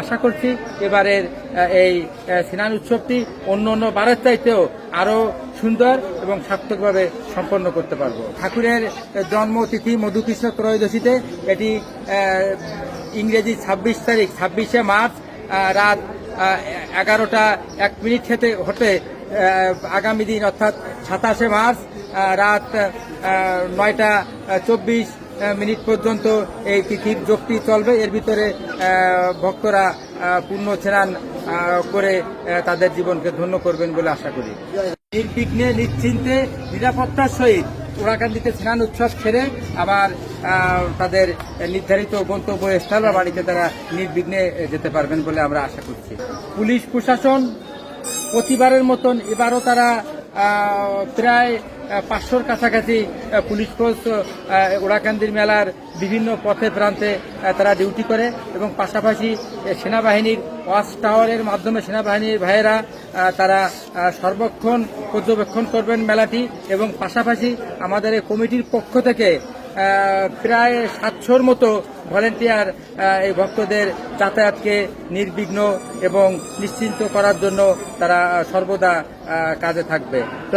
আশা করছি এবারের এই স্নান উৎসবটি অন্য অন্য বারের চাইতেও আরও সুন্দর এবং সার্থকভাবে সম্পন্ন করতে পারব। ঠাকুরের জন্মতিথি মধুকৃষ্ণ ত্রয়োদশীতে, এটি ইংরেজি ছাব্বিশ তারিখ, ছাব্বিশে মার্চ রাত এগারোটা এক মিনিট খেতে হতে আগামী দিন অর্থাৎ সাতাশে মার্চ রাত নয়টা চব্বিশ মিনিট পর্যন্ত এই তিথির যোগটি চলবে। এর ভিতরে ভক্তরা পূর্ণ স্নান করে তাদের জীবনকে ধন্য করবেন বলে আশা করি। নির্বিঘ্নে নিশ্চিন্তে, নিরাপত্তার সহিত ওরাকান্দিতে স্নান উৎসব ছেড়ে আবার তাদের নির্ধারিত গন্তব্যস্থল বা বাড়িতে তারা নির্বিঘ্নে যেতে পারবেন বলে আমরা আশা করছি। পুলিশ প্রশাসন প্রতিবারের মতন এবারও তারা প্রায় পাঁচশোর কাছাকাছি পুলিশ ফোর্স ওড়াকান্দির মেলার বিভিন্ন পথে, প্রান্তে তারা ডিউটি করে এবং পাশাপাশি সেনাবাহিনীর ওয়াচ টাওয়ারের মাধ্যমে সেনাবাহিনীর ভাইয়েরা তারা সর্বক্ষণ পর্যবেক্ষণ করবেন মেলাটি এবং পাশাপাশি আমাদের এই কমিটির পক্ষ থেকে প্রায় সাতশোর মতো ভলেন্টিয়ার এই ভক্তদের যাতায়াতকে নির্বিঘ্ন এবং নিশ্চিন্ত করার জন্য তারা সর্বদা কাজে থাকবে। তো